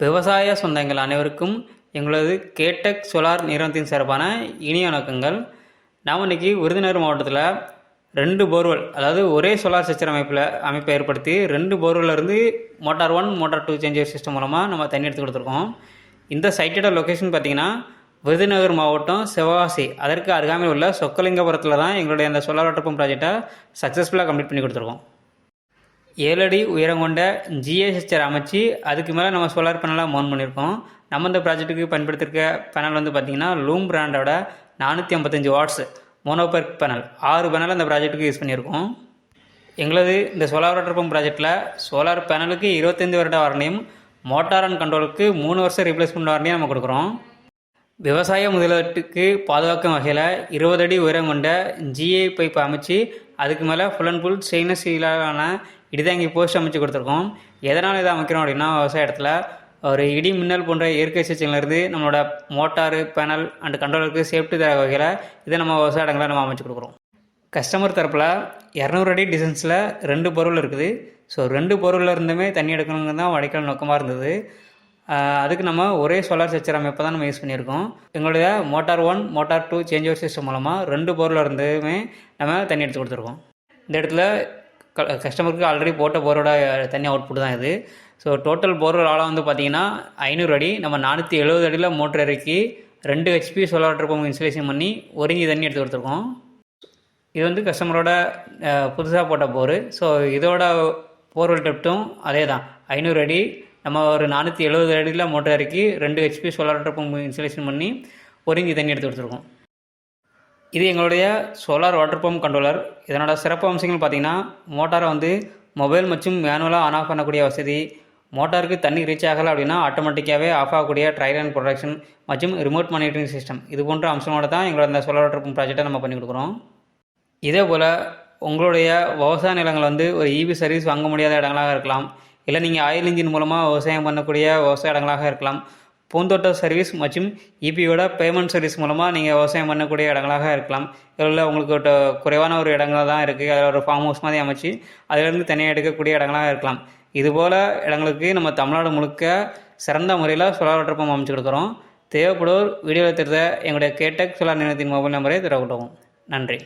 விவசாய சொந்தங்கள் அனைவருக்கும் எங்களது கேடெக் சோலார் நிறுவனத்தின் சார்பான இனிய வணக்கங்கள். நாம் இன்றைக்கி விருதுநகர் மாவட்டத்தில் ரெண்டு போர்வெல் அதாவது ஒரே சோலார் சிஸ்டம் அமைப்பில் அமைப்பை ஏற்படுத்தி ரெண்டு போர்வெல்லேருந்து motor one motor two changer system மூலமாக நம்ம தண்ணி எடுத்து கொடுத்துருக்கோம். இந்த சைட்டோட லொக்கேஷன் பார்த்திங்கன்னா விருதுநகர் மாவட்டம் சிவகாசி அதற்கு அருகாமையில் உள்ள சொக்கலிங்கபுரத்தில் தான் எங்களுடைய அந்த சோலார் வாட்டர் பம்ப் ப்ராஜெக்டை சக்ஸஸ்ஃபுல்லாக கம்ப்ளீட் பண்ணி கொடுத்துருக்கோம். ஏழடி உயரம் கொண்ட ஜிஎஸ்எஸ்ஆர் அமைச்சு அதுக்கு மேலே நம்ம சோலார் பேனலாக மவுண்ட் பண்ணியிருக்கோம் நம்ம இந்த ப்ராஜெக்ட்டுக்கு பயன்படுத்திருக்க பேனல் வந்து பார்த்திங்கன்னா லூம் பிராண்டோட நானூற்றி ஐம்பத்தஞ்சு வாட்ஸ் மோனோபர்க் பேனல் ஆறு பேனல் அந்த ப்ராஜெக்ட்டுக்கு யூஸ் பண்ணியிருக்கோம் எங்களது இந்த சோலார் வாட்டர் பம்ப் ப்ராஜெக்ட்டில் சோலார் பேனலுக்கு இருபத்தைந்து வருட வாரண்டியும் மோட்டார் அண்ட் கண்ட்ரோலுக்கு மூணு வருஷம் ரீப்ளேஸ்மெண்ட் வாரண்டியும் நம்ம கொடுக்குறோம். விவசாய முதலீட்டுக்கு பாதுகாக்கும் வகையில் இருபது அடி உயரம் கொண்ட ஜிஏ பைப் அமைச்சு அதுக்கு மேலே ஃபுல் அண்ட் ஃபுல் ஸ்டெயின்லெஸ் ஸ்டீலான இடிதாங்கி போஸ்ட் அமைச்சு கொடுத்துருக்கோம். எதனால் இதை அமைக்கிறோம் அப்படின்னா விவசாய இடத்துல ஒரு இடி மின்னல் போன்ற இயற்கை சிகிச்சையிலேருந்து நம்மளோட மோட்டாரு பேனல் அண்ட் கண்ட்ரோலருக்கு சேஃப்டி தர வகையில் இதை நம்ம விவசாய இடங்களை நம்ம அமைச்சு கொடுக்குறோம். கஸ்டமர் தரப்பில் இரநூறு அடி டிசைன்ஸில் ரெண்டு பொருள் இருக்குது. ஸோ ரெண்டு பொருளில் இருந்துமே தண்ணி எடுக்கணுங்கிறது தான் வடைக்கல் நோக்கமாக இருந்தது. அதுக்கு நம்ம ஒரே சோலார் சச்சர் அமைப்பை தான் நம்ம யூஸ் பண்ணியிருக்கோம். எங்களுடைய motor one motor two change over system மூலமாக ரெண்டு பொருளில் இருந்துமே நம்ம தண்ணி எடுத்து கொடுத்துருக்கோம். இந்த இடத்துல கஸ்டமருக்கு ஆல்ரெடி போட்ட போரோட தண்ணி அவுட்புட் தான் இது. ஸோ டோட்டல் போரோட ஆழம் வந்து பார்த்தீங்கன்னா ஐநூறு அடி நம்ம நானூற்றி எழுபது அடியில் மோட்டர் இறக்கி ரெண்டு ஹெச்பி சோலார் வாட்டர் இன்ஸ்டலேஷன் பண்ணி ஒருங்கி தண்ணி எடுத்து கொடுத்துருக்கோம். இது வந்து கஸ்டமரோட புதுசாக போட்ட போர். ஸோ இதோட போர்வெல் டெப்ட்டும் அதே தான் ஐநூறு அடி நம்ம ஒரு நானூற்றி எழுபது அடியில் மோட்டர் இறக்கி ரெண்டு HP solar water pump installation பண்ணி ஒருங்கி தண்ணி எடுத்து கொடுத்துருக்கோம். இது எங்களுடைய சோலார் வாட்டர் பம்ப் கண்ட்ரோலர் இதனோட சிறப்பு அம்சங்கள் பார்த்தீங்கன்னா மோட்டாரை வந்து மொபைல் மற்றும் மேனுவலாக ஆன் ஆஃப் பண்ணக்கூடிய வசதி மோட்டாருக்கு தண்ணி ரீச் ஆகலை அப்படின்னா ஆட்டோமேட்டிக்காகவே ஆஃப் ஆகக்கூடிய ட்ரையல் அண்ட் ப்ரொடக்ஷன் மற்றும் ரிமோட் மானிட்டரிங் சிஸ்டம் இது போன்ற அம்சங்களோட தான் எங்களோட இந்த சோலார் வாட்டர் பம்ப் ப்ராஜெக்டை நம்ம பண்ணி கொடுக்குறோம். இதே போல் உங்களுடைய விவசாய நிலங்கள் வந்து ஒரு இபி சர்வீஸ் வாங்க முடியாத இடங்களாக இருக்கலாம். இல்லை நீங்கள் ஆயில் இன்ஜின் மூலமாக விவசாயம் பண்ணக்கூடிய விவசாய இடங்களாக இருக்கலாம். பூந்தோட்ட சர்வீஸ் மற்றும் இபியோட பேமெண்ட் சர்வீஸ் மூலமாக நீங்கள் விவசாயம் பண்ணக்கூடிய இடங்களாக இருக்கலாம். இதில் உங்களுக்கு குறைவான ஒரு இடங்கள் தான் இருக்குது அதில் ஒரு ஃபார்ம் ஹவுஸ் மாதிரி அமைச்சு அதிலிருந்து தனியாக எடுக்கக்கூடிய இடங்களாக இருக்கலாம். இதுபோல் இடங்களுக்கு நம்ம தமிழ்நாடு முழுக்க சிறந்த முறையில் சோலார் வாட்டர் பம்ப் அமைச்சு கொடுக்குறோம். தேவைப்படுவோர் வீடியோவில் தெரிந்த எங்களுடைய கேட்டக் சோலார் நிறுவனத்தின் மொபைல் நம்பரை திறக்கட்டும் நன்றி.